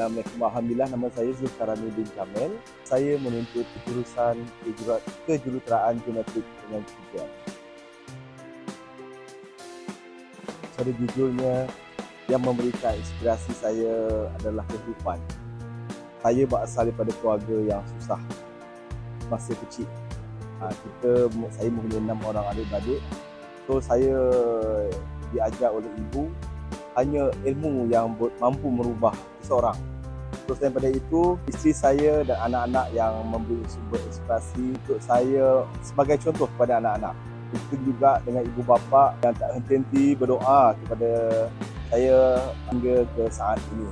Assalamualaikum Alhamdulillah nama saya Zulkarani bin Kamil. Saya menuntut jurusan kejuruteraan geometrik dengan tiga. Secara jujurnya, yang memberikan inspirasi saya adalah kehidupan. Saya berasal daripada keluarga yang susah masa kecil. Ha, kita, saya mempunyai enam orang adik-beradik. So saya diajar oleh ibu hanya ilmu yang mampu merubah seseorang. Terus daripada itu, isteri saya dan anak-anak yang memberi sumber inspirasi untuk saya sebagai contoh kepada anak-anak. Itu juga dengan ibu bapa yang tak henti-henti berdoa kepada saya hingga ke saat ini.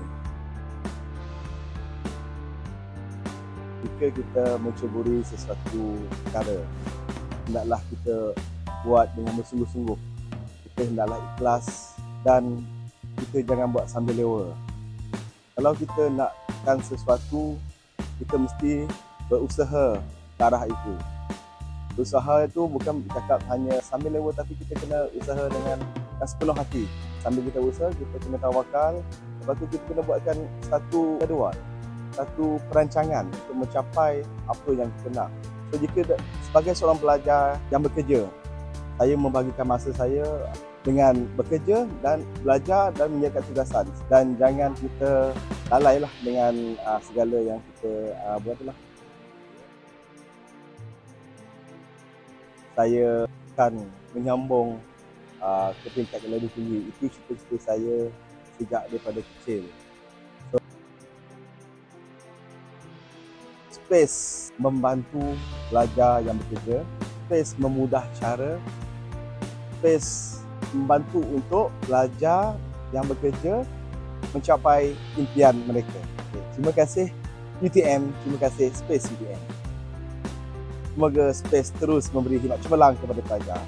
Jika kita menceburi sesuatu perkara, hendaklah kita buat dengan bersungguh-sungguh. Kita hendaklah ikhlas dan kita jangan buat sambil lewa. Kalau kita nakkan sesuatu, kita mesti berusaha ke arah itu. Usaha itu bukan bercakap hanya sambil lewa tapi kita kena usaha dengan, sepenuh hati. Sambil kita usaha, kita kena tawakal. Lepas tu kita kena buatkan satu jadual, satu perancangan untuk mencapai apa yang kita nak. So jika sebagai seorang pelajar yang bekerja, saya membagikan masa saya dengan bekerja dan belajar dan menyelesaikan tugasan dan jangan kita lalailah dengan uh, segala yang kita uh, buat lah. Saya akan menyambung uh, ke peringkat yang lebih tinggi. Itu cita-cita saya sejak daripada kecil. So, space membantu pelajar yang bekerja, space memudah cara, space membantu untuk pelajar yang bekerja mencapai impian mereka. Okay. Terima kasih UTM, terima kasih Space UTM. Semoga Space terus memberi khidmat cemerlang kepada pelajar.